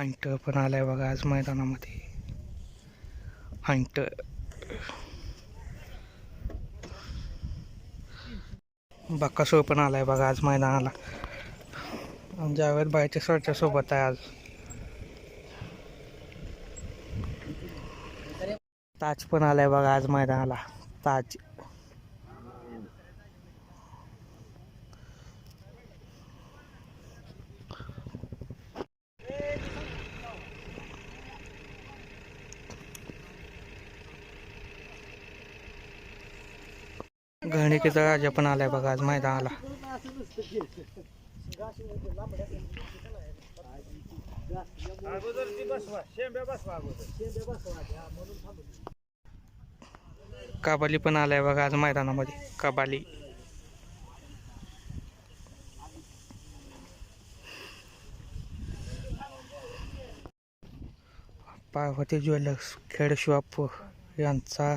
Hunt पण आलाय बघा आज मैदानामध्ये. हंट बक्कासो पण आलाय बघा आज मैदानाला. जावेद बायच्या सरच्या सोबत आहे आज. ताज पण आलाय बघा आज मैदानाला. ताज. घाणिकेचा राजा पण आलाय बघा आज मैदानाला. काबाली पण आलाय बघा आज मैदानामध्ये काबाली. पार्वती ज्वेलर्स खेड शॉप यांचा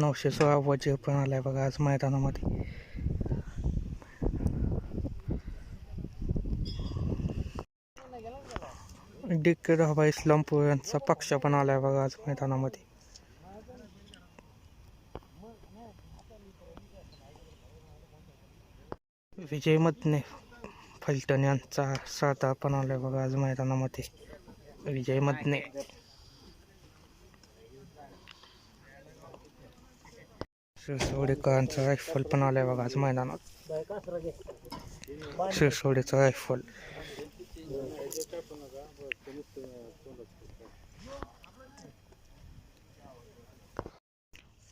नऊशे सोळा वजे पण आलाय बघा आज मैदानामध्ये. डिक्के धाबा इस्लामपूर यांचा पक्ष पण आलाय बघा आज मैदानामध्ये. विजय मदने फलटण यांचा साधा पण आलाय बघा आज मैदानामध्ये. विजय मदने. शिरसोडेकरांचा रायफल पण आलाय बघा आज मैदानात. शिरसोडेचा रायफल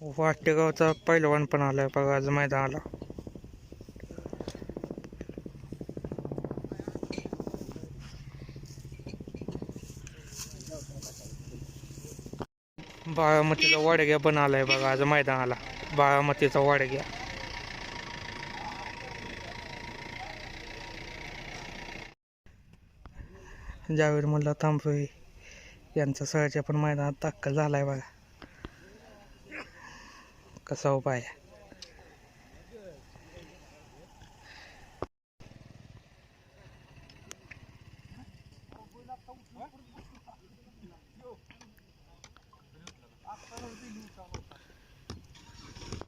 वाटेगावचा पैलवान पण आलाय बघा आज मैदानाला. बारामतीचा वाडग्या पण आलाय बघा आज मैदानाला. बारामतीचा वाडग्या जावेद मुल्ला तांबवे यांचा सहजा पण मैदानात दाखल झालाय बघा. कसा उपाय